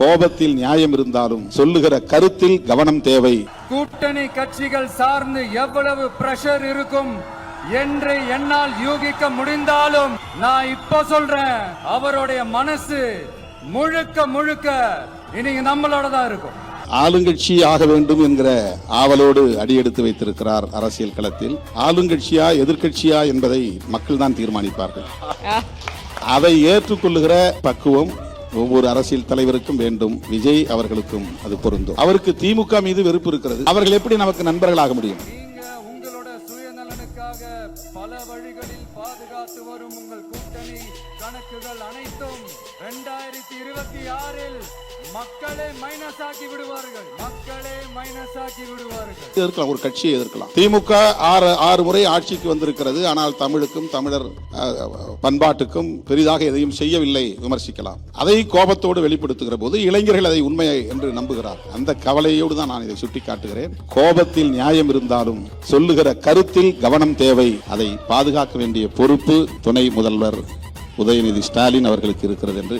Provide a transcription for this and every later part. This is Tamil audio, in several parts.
கோபத்தில் நியாயம் இருந்தாலும் சொல்லுகிற கருத்தில் கவனம் தேவை. கூட்டணி கட்சிகள் சார்ந்து எவ்வளவு பிரஷர் இருக்கும் என்று என்னால் யூகிக்க முடிந்தாலும் நான் இப்ப சொல்றேன் அவருடைய மனசு முழுக்க முழுக்க இன்னைக்கு நம்மளோட தான் இருக்கும். ஆளுங்கட்சி ஆக வேண்டும் என்கிற ஆவலோடு அடியெடுத்து வைத்திருக்கிறார் அரசியல் களத்தில். ஆளுங்கட்சியா எதிர்க்கட்சியா என்பதை மக்கள் தான் தீர்மானிப்பார்கள். அதை ஏற்றுக்கொள்ளுகிற பக்குவம் ஒவ்வொரு அரசியல் தலைவருக்கும் வேண்டும். விஜய் அவர்களுக்கும் அது பொருந்தும். அவருக்கு திமுக மீது வெறுப்பு இருக்கிறது. அவர்கள் எப்படி நமக்கு நண்பர்களாக முடியும்? ரெண்டாயிரத்தி இருபத்தி ஆறில் மக்களே மைனஸ் ஆக்கி விடுவார்கள். மக்களே மைனஸ் ஆக்கி விடுவார்கள். எதிர்க்கலாம் ஒரு கட்சியை எதிர்க்கலாம். திமுக ஆறு ஆறு முறை ஆட்சிக்கு வந்திருக்கிறது. ஆனால் தமிழுக்கும் தமிழர் பண்பாட்டுக்கும் பெரிதாக எதையும் செய்யவில்லை விமர்சிக்கலாம். அதை கோபத்தோடு வெளிப்படுத்துகிற போது இளைஞர்கள் அதை உண்மை என்று நம்புகிறார். அந்த கவலையோடு தான் நான் இதை சுட்டிக்காட்டுகிறேன். கோபத்தில் நியாயம் இருந்தாலும் சொல்லுகிற கருத்தில் கவனம் தேவை. அதை பாதுகாக்க வேண்டிய பொறுப்பு துணை முதல்வர் உதயநிதி ஸ்டாலின் அவர்களுக்கு இருக்கிறது என்று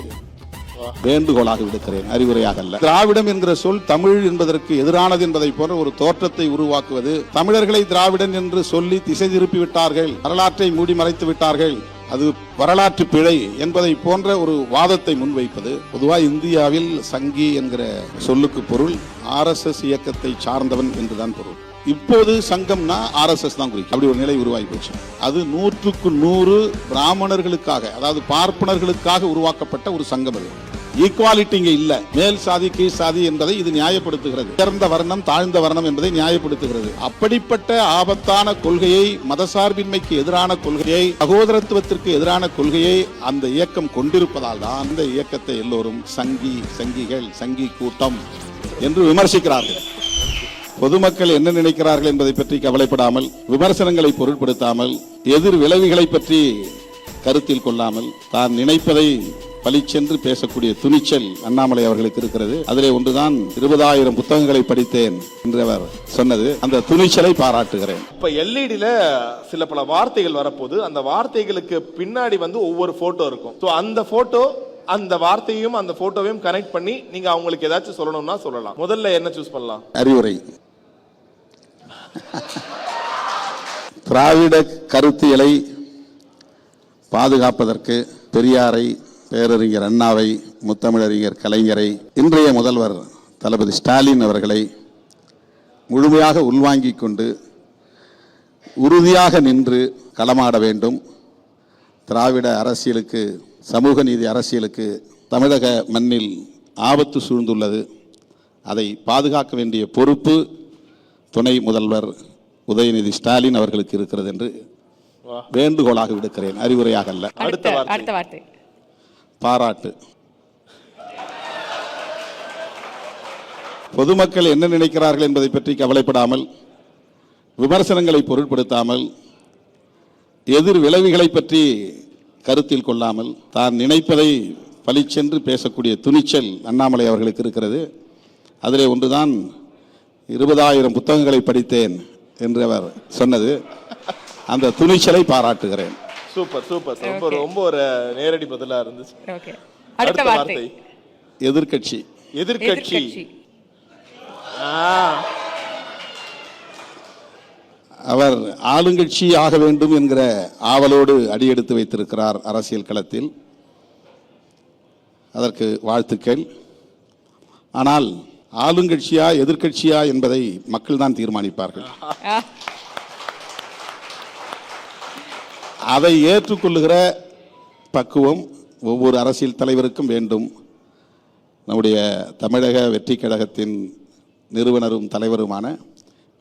வேண்டுகோளாக விடுக்கிறேன். அறிவுரையாக அல்ல. திராவிடம் என்கிற சொல் தமிழ் என்பதற்கு எதிரானது என்பதை போன்ற ஒரு தோற்றத்தை உருவாக்குவது தமிழர்களை திராவிடன் என்று சொல்லி திசை திருப்பி விட்டார்கள் வரலாற்றை மூடி மறைத்து விட்டார்கள் அது வரலாற்று பிழை என்பதை போன்ற ஒரு வாதத்தை முன்வைப்பது பொதுவாக இந்தியாவில் சங்கி என்கிற சொல்லுக்கு பொருள் ஆர்எஸ்எஸ் இயக்கத்தை சார்ந்தவன் என்றுதான் பொருள். இப்போது சங்கம்னா ஆர்எஸ்எஸ் தான் குறிக்கும். அப்படி ஒரு நிலை உருவாகி போச்சு. அது நூற்றுக்கு நூறு பிராமணர்களுக்காக அதாவது பார்ப்பனர்களுக்காக உருவாக்கப்பட்ட ஒரு சங்கம் அது. ஈக்குவாலிட்டி இங்கே இல்லை. மேல் சாதி கீழ் சாதி என்பதை இது நியாயப்படுத்துகிறது. உயர்ந்த வர்ணம் தாழ்ந்த வர்ணம் என்பதை நியாயப்படுத்துகிறது. அப்படிப்பட்ட ஆபத்தான கொள்கையை மதசார்பின்மைக்கு எதிரான கொள்கையை சகோதரத்துவத்திற்கு எதிரான கொள்கையை அந்த இயக்கம் கொண்டிருப்பதால் தான் அந்த இயக்கத்தை எல்லோரும் சங்கி சங்கிகள் சங்கி கூட்டம் என்று விமர்சிக்கிறார்கள். பொதுமக்கள் என்ன நினைக்கிறார்கள் என்பதை பற்றி கவலைப்படாமல் விமர்சனங்களை பொருட்படுத்தாமல் எதிர் விளைவுகளை பற்றி கருத்தில் கொள்ளாமல் தான் நினைப்பதை பளிச்சென்று பேசக்கூடிய துணிச்சல் அண்ணாமலை அவர்களுக்கு இருக்கிறது. அதிலே ஒன்றுதான் இருபதாயிரம் புத்தகங்களை படித்தேன் என்று அவர் சொன்னது. அந்த துணிச்சலை பாராட்டுகிறேன். இப்ப எல்இடில சில பல வார்த்தைகள் வரப்போகுது. அந்த வார்த்தைகளுக்கு பின்னாடி வந்து ஒவ்வொரு போட்டோ இருக்கும். சோ அந்த போட்டோ அந்த வார்த்தையும் அந்த போட்டோவையும் கனெக்ட் பண்ணி நீங்க அவங்களுக்கு ஏதாச்சும் சொல்லணும்னா சொல்லலாம். முதல்ல என்ன சூஸ் பண்ணலாம்? அறிவுரை. திராவிட கருத்தியலை பாதுகாப்பதற்கு பெரியாரை பேரறிஞர் அண்ணாவை முத்தமிழறிஞர் கலைஞரை இன்றைய முதல்வர் தளபதி ஸ்டாலின் அவர்களை முழுமையாக உள்வாங்கிக் கொண்டு உறுதியாக நின்று களமாட வேண்டும். திராவிட அரசியலுக்கு சமூக நீதி அரசியலுக்கு தமிழக மண்ணில் ஆபத்து சூழ்ந்துள்ளது. அதை பாதுகாக்க வேண்டிய பொறுப்பு துணை முதல்வர் உதயநிதி ஸ்டாலின் அவர்களுக்கு இருக்கிறது என்று. வேண்டுகோளாக விடுக்கிறேன். அறிவுரையாக அல்ல. அடுத்த வார்த்தை. அடுத்த வார்த்தை. பாராட்டு. பொதுமக்கள் என்ன நினைக்கிறார்கள் என்பதை பற்றி கவலைப்படாமல் விமர்சனங்களை பொருட்படுத்தாமல் எதிர் விளைவுகளை பற்றி கருத்தில் கொள்ளாமல் தான் நினைப்பதை பளிச்சென்று பேசக்கூடிய துணிச்சல் அண்ணாமலை அவர்களுக்கு இருக்கிறது. அதிலே ஒன்றுதான் இருபதாயிரம் புத்தகங்களை படித்தேன் என்று அவர் சொன்னது. அந்த துணிச்சலை பாராட்டுகிறேன். சூப்பர் சூப்பர் ரொம்ப Okay. ரொம்ப ஒரு நேரடி பதிலா இருந்துச்சு. ஓகே அடுத்த வார்த்தை. எதிர்க்கட்சி. ஆ, அவர் ஆளுங்கட்சி ஆக வேண்டும் என்கிற ஆவலோடு அடியெடுத்து வைத்திருக்கிறார் அரசியல் களத்தில். அதற்கு வாழ்த்துக்கள். ஆனால் ஆளுங்கட்சியா எதிர்க்கட்சியா என்பதை மக்கள் தான் தீர்மானிப்பார்கள். அதை ஏற்றுக்கொள்ளுகிற பக்குவம் ஒவ்வொரு அரசியல் தலைவருக்கும் வேண்டும். நம்முடைய தமிழக வெற்றி கழகத்தின் நிறுவனரும் தலைவருமான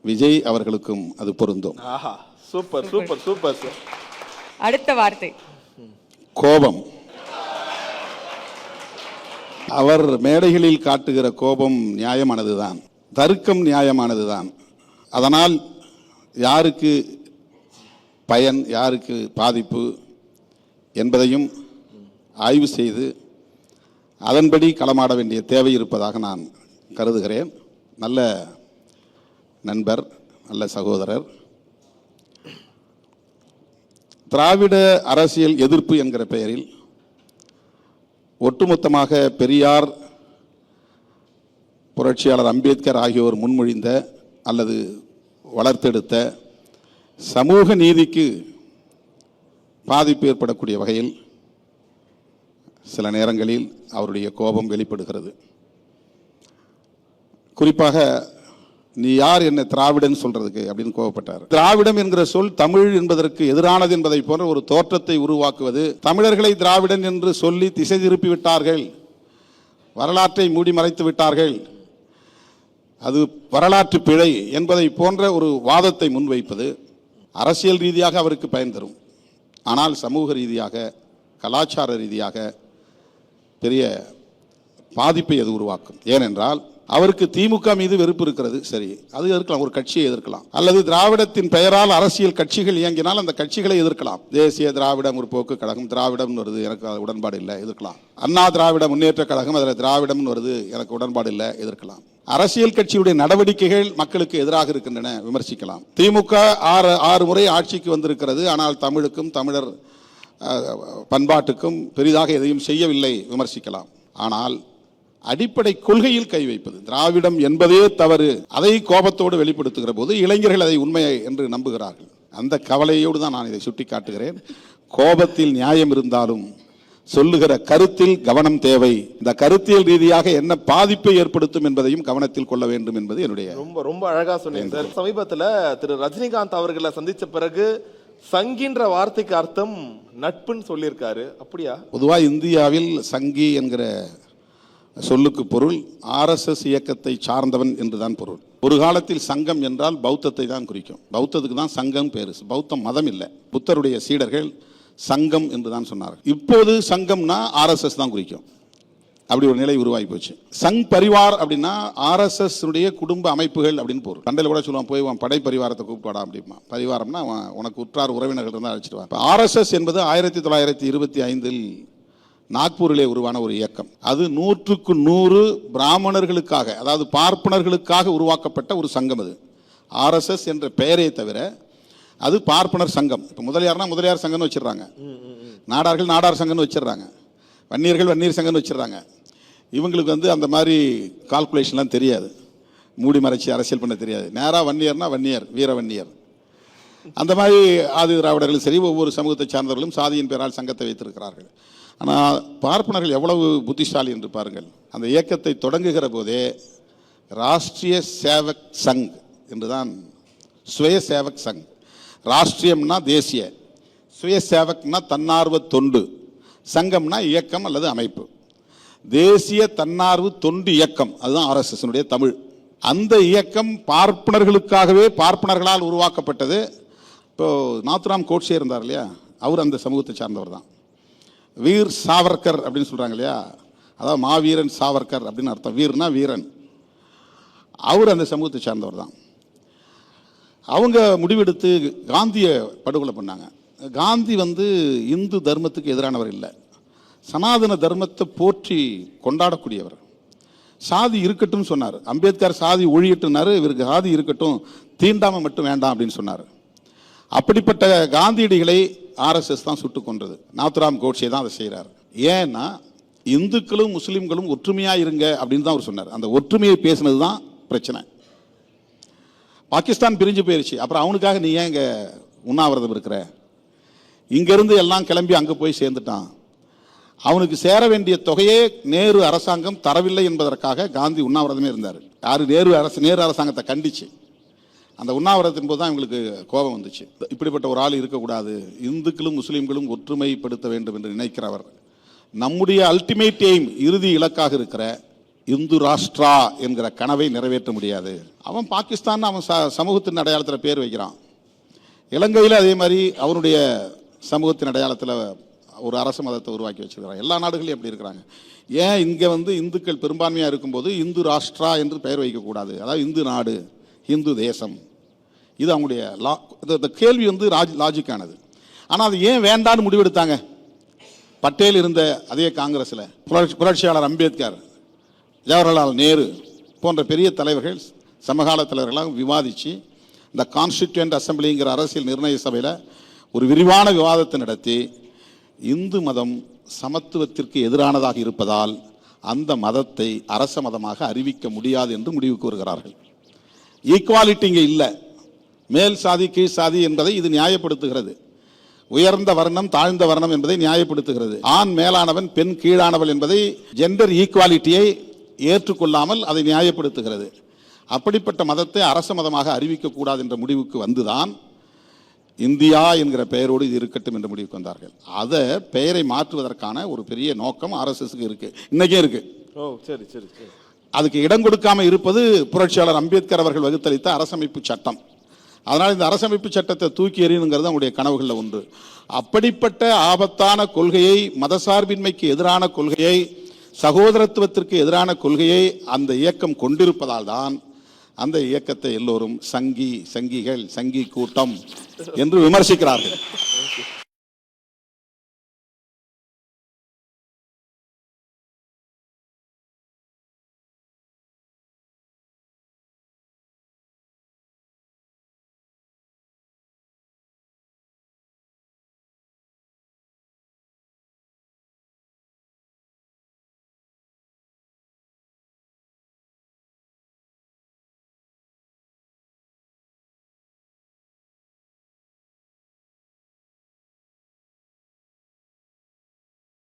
விஜய் அவர்களுக்கும் அது பொருந்தும். ஆஹா சூப்பர் சூப்பர் சூப்பர். அடுத்த வார்த்தை. கோபம். அவர் மேடைகளில் காட்டுகிற கோபம் நியாயமானதுதான். தர்க்கம் நியாயமானதுதான். அதனால் யாருக்கு பயன் யாருக்கு பாதிப்பு என்பதையும் ஆய்வு செய்து அதன்படி களமாட வேண்டிய தேவை இருப்பதாக நான் கருதுகிறேன். நல்ல நண்பர் நல்ல சகோதரர். திராவிட அரசியல் எதிர்ப்பு என்கிற பெயரில் ஒட்டுமொத்தமாக பெரியார் புரட்சியாளர் அம்பேத்கர் ஆகியோர் முன்மொழிந்த அல்லது வளர்த்தெடுத்த சமூக நீதிக்கு பாதிப்பு ஏற்படக்கூடிய வகையில் சில நேரங்களில் அவருடைய கோபம் வெளிப்படுகிறது. குறிப்பாக நீ யார் என்ன திராவிடன் சொல்றதுக்கு அப்படின்னு கோவப்பட்டார். திராவிடம் என்கிற சொல் தமிழ் என்பதற்கு எதிரானது என்பதை போன்ற ஒரு தோற்றத்தை உருவாக்குவது தமிழர்களை திராவிடன் என்று சொல்லி திசை திருப்பி விட்டார்கள். வரலாற்றை மூடி மறைத்து விட்டார்கள். அது வரலாற்று பிழை என்பதை போன்ற ஒரு வாதத்தை முன்வைப்பது அரசியல் ரீதியாக அவருக்கு பயன் தரும். ஆனால் சமூக ரீதியாக கலாச்சார ரீதியாக பெரிய பாதிப்பை அது உருவாக்கும். ஏனென்றால் அவருக்கு திமுக மீது வெறுப்பு இருக்கிறது. சரி அது எதிர்க்கலாம் ஒரு கட்சியை எதிர்க்கலாம். அல்லது திராவிடத்தின் பெயரால் அரசியல் கட்சிகள் இயங்கினால் அந்த கட்சிகளை எதிர்க்கலாம். தேசிய திராவிட முற்போக்கு கழகம் திராவிடம்னு வருது எனக்கு உடன்பாடு இல்லை எதிர்க்கலாம். அண்ணா திராவிட முன்னேற்ற கழகம் அதில் திராவிடம்னு வருது எனக்கு உடன்பாடு இல்லை எதிர்க்கலாம். அரசியல் கட்சியுடைய நடவடிக்கைகள் மக்களுக்கு எதிராக இருக்கின்றன விமர்சிக்கலாம். திமுக ஆறு ஆறு முறை ஆட்சிக்கு வந்திருக்கிறது ஆனால் தமிழுக்கும் தமிழர் பண்பாட்டுக்கும் பெரிதாக எதையும் செய்யவில்லை விமர்சிக்கலாம். ஆனால் அடிப்படை கொள்கையில் கை வைப்பது. திராவிடம் என்பதே தவறு. அதை கோபத்தோடு வெளிப்படுத்துகிற போது இளைஞர்கள் அதை உண்மை என்று நம்புகிறார்கள். அந்த கவலையோடு தான் நான் இதை சுட்டிக்காட்டுகிறேன். கோபத்தில் நியாயம் இருந்தாலும் சொல்லுகிற கருத்தில் கவனம் தேவை. இந்த கருத்தியல் ரீதியாக என்ன பாதிப்பை ஏற்படுத்தும் என்பதையும் கவனத்தில் கொள்ள வேண்டும் என்பது என்னுடைய ரொம்ப ரொம்ப அழகா சொன்னீங்க சார். சமீபத்துல திரு ரஜினிகாந்த் அவர்களை சந்திச்ச பிறகு சங்கின்ற வார்த்தைக்கு அர்த்தம் நட்புன்னு சொல்லியிருக்காரு. அப்படியா? பொதுவாக இந்தியாவில் சங்கி என்கிற சொல்லுக்கு பொருள் ஆர்எஸ்எஸ் இயக்கத்தை சார்ந்தவன் என்றுதான் பொருள். ஒரு காலத்தில் சங்கம் என்றால் பௌத்தத்தை தான் குறிக்கும். பௌத்தத்துக்கு தான் சங்கம் பேரு. பௌத்தம் மதம் இல்லை. புத்தருடைய சீடர்கள் சங்கம் என்று தான் சொன்னார்கள். இப்போது சங்கம்னா ஆர்எஸ்எஸ் தான் குறிக்கும். அப்படி ஒரு நிலை உருவாகி போச்சு. சங் பரிவார் அப்படின்னா ஆர்எஸ்எஸ் உடைய குடும்ப அமைப்புகள் அப்படின்னு பொருள். கண்டையில் கூட சொல்லுவான் போய் உன் படை பரிவாரத்தை கூப்பிட்டு அப்படிமா பரிவாரம்னா அவன் உனக்கு உற்றார் உறவினர்கள் இருந்தால் அழைச்சிட்டு வா. ஆர்எஸ்எஸ் என்பது ஆயிரத்தி தொள்ளாயிரத்தி இருபத்தி ஐந்தில் நாக்பூரிலே உருவான ஒரு இயக்கம். அது நூற்றுக்கு நூறு பிராமணர்களுக்காக அதாவது பார்ப்பனர்களுக்காக உருவாக்கப்பட்ட ஒரு சங்கம் அது. ஆர்எஸ்எஸ் என்ற பெயரே தவிர அது பார்ப்பனர் சங்கம். இப்போ முதலியார்னா முதலியார் சங்கம்னு வச்சிடுறாங்க. நாடார்கள் நாடார் சங்கம்னு வச்சிடுறாங்க. வன்னியர்கள் வன்னியர் சங்கம்னு வச்சிடுறாங்க. இவங்களுக்கு வந்து அந்த மாதிரி கால்குலேஷன்லாம் தெரியாது. மூடி மறைச்சி அரசியல் பண்ண தெரியாது. நேராக வன்னியர்னா வன்னியர் வீர வன்னியர். அந்த மாதிரி ஆதி திராவிடர்களும் சரி ஒவ்வொரு சமூகத்தை சார்ந்தவர்களும் சாதியின் பேரால் சங்கத்தை வைத்திருக்கிறார்கள். ஆனால் பார்ப்பனர்கள் எவ்வளவு புத்திசாலி என்று பாருங்கள். அந்த இயக்கத்தை தொடங்குகிற போதே ராஷ்ட்ரிய சேவக் சங் என்றுதான் சுய சேவக் சங். ராஷ்டிரியம்னா தேசிய சுய சேவக்னா தன்னார்வ தொண்டு சங்கம்னா இயக்கம் அல்லது அமைப்பு. தேசிய தன்னார்வ தொண்டு இயக்கம் அதுதான் ஆர்எஸ்எஸ்னுடைய தமிழ். அந்த இயக்கம் பார்ப்பனர்களுக்காகவே பார்ப்பனர்களால் உருவாக்கப்பட்டது. இப்போது நாத்துராம் கோட்சே இருந்தார் இல்லையா? அவர் அந்த சமூகத்தை சார்ந்தவர் தான். வீர் சாவர்கர் அப்படின்னு சொல்கிறாங்க இல்லையா அதாவது மாவீரன் சாவர்கர் அப்படின்னு அர்த்தம். வீர்னா வீரன். அவர் அந்த சமூகத்தை சார்ந்தவர் தான். அவங்க முடிவெடுத்து காந்தியை படுகொலை பண்ணாங்க. காந்தி வந்து இந்து தர்மத்துக்கு எதிரானவர் இல்லை. சனாதன தர்மத்தை போற்றி கொண்டாடக்கூடியவர். சாதி இருக்கட்டும் சொன்னார். அம்பேத்கர் சாதி ஒழியட்டுனாரு இவருக்கு சாதி இருக்கட்டும். தீண்டாமல் மட்டும் வேண்டாம் அப்படின்னு சொன்னார். அப்படிப்பட்ட காந்தியடிகளை ஆர்எஸ்எஸ் தான் சுட்டு கொன்றது. நாத்துராம் கோட்சே தான் அதை செய்கிறார் ஏன்னா இந்துக்களும் முஸ்லீம்களும் ஒற்றுமையாக இருங்க அப்படின்னு தான் அவர் சொன்னார். அந்த ஒற்றுமையை பேசினது தான் பிரச்சனை. பாகிஸ்தான் பிரிஞ்சு போயிருச்சு. அப்புறம் அவனுக்காக நீ ஏன் இங்கே உண்ணாவிரதம் இருக்கிற? இங்கேருந்து எல்லாம் கிளம்பி அங்கே போய் சேர்ந்துட்டான். அவனுக்கு சேர வேண்டிய தொகையே நேரு அரசாங்கம் தரவில்லை என்பதற்காக காந்தி உண்ணாவிரதமே இருந்தார். யார்? நேரு அரசு நேரு அரசாங்கத்தை கண்டிச்சு. அந்த உண்ணாவிரதத்தின் போது தான் இவங்களுக்கு கோபம் வந்துச்சு. இப்படிப்பட்ட ஒரு ஆள் இருக்கக்கூடாது. இந்துக்களும் முஸ்லீம்களும் ஒற்றுமைப்படுத்த வேண்டும் என்று நினைக்கிறவர். நம்முடைய அல்டிமேட் எய்ம் இறுதி இலக்காக இருக்கிற இந்து ராஷ்டிரா என்கிற கனவை நிறைவேற்ற முடியாது. அவன் பாகிஸ்தான் அவன் ச சமூகத்தின் அடையாளத்தில் பேர் வைக்கிறான். இலங்கையில் அதே மாதிரி அவனுடைய சமூகத்தின் அடையாளத்தில் ஒரு அரசு மதத்தை உருவாக்கி வச்சுருக்கிறான். எல்லா நாடுகளையும் எப்படி இருக்கிறாங்க. ஏன் இங்கே வந்து இந்துக்கள் பெரும்பான்மையாக இருக்கும்போது இந்து ராஷ்டிரா என்று பெயர் வைக்கக்கூடாது. அதாவது இந்து நாடு. இந்து தேசம். இது அவங்களுடைய லா இந்த- இந்த கேள்வி வந்து ராஜ் லாஜிக்கானது ஆனால் அது ஏன் வேண்டான்னு முடிவெடுத்தாங்க? பட்டேல் இருந்த அதே காங்கிரஸில் புரட்சி புரட்சியாளர் அம்பேத்கர் ஜவஹர்லால் நேரு போன்ற பெரிய தலைவர்கள் சமகால தலைவர்களாக விவாதித்து இந்த கான்ஸ்டிடியூண்ட் அசம்பிளிங்கிற அரசியல் நிர்ணய சபையில் ஒரு விரிவான விவாதத்தை நடத்தி இந்து மதம் சமத்துவத்திற்கு எதிரானதாக இருப்பதால் அந்த மதத்தை அரச மதமாக அறிவிக்க முடியாது என்று முடிவுக்கு வருகிறார்கள் ஈக்குவாலிட்டி இங்கே இல்லை. மேல் சாதி கீழ் சாதி என்பதை இது நியாயப்படுத்துகிறது. உயர்ந்த வர்ணம் தாழ்ந்த வர்ணம் என்பதை நியாயப்படுத்துகிறது. ஆண் மேலானவன் பெண் கீழானவள் என்பதை ஜெண்டர் ஈக்குவாலிட்டியை ஏற்றுக்கொள்ளாமல் அதை நியாயப்படுத்துகிறது. அப்படிப்பட்ட மதத்தை அரச மதமாக அறிவிக்கக்கூடாது என்ற முடிவுக்கு வந்துதான் இந்தியா என்கிற பெயரோடு இது இருக்கட்டும் என்ற முடிவுக்கு வந்தார்கள். அதை பெயரை மாற்றுவதற்கான ஒரு பெரிய நோக்கம் ஆர்எஸ்எஸ்க்கு இருக்குது இன்றைக்கே இருக்குது ஓ சரி சரி சரி. அதுக்கு இடம் கொடுக்காமல் இருப்பது புரட்சியாளர் அம்பேத்கர் அவர்கள் வகுத்தளித்த அரசமைப்பு சட்டம். அதனால் இந்த அரசமைப்பு சட்டத்தை தூக்கி எறியணுங்கிறது அவங்களுடைய கனவுகளில் ஒன்று. அப்படிப்பட்ட ஆபத்தான கொள்கையை மதசார்பின்மைக்கு எதிரான கொள்கையை சகோதரத்துவத்திற்கு எதிரான கொள்கையை அந்த இயக்கம் கொண்டிருப்பதால் தான் அந்த இயக்கத்தை எல்லோரும் சங்கி சங்கிகள் சங்கி கூட்டம் என்று விமர்சிக்கிறார்கள்.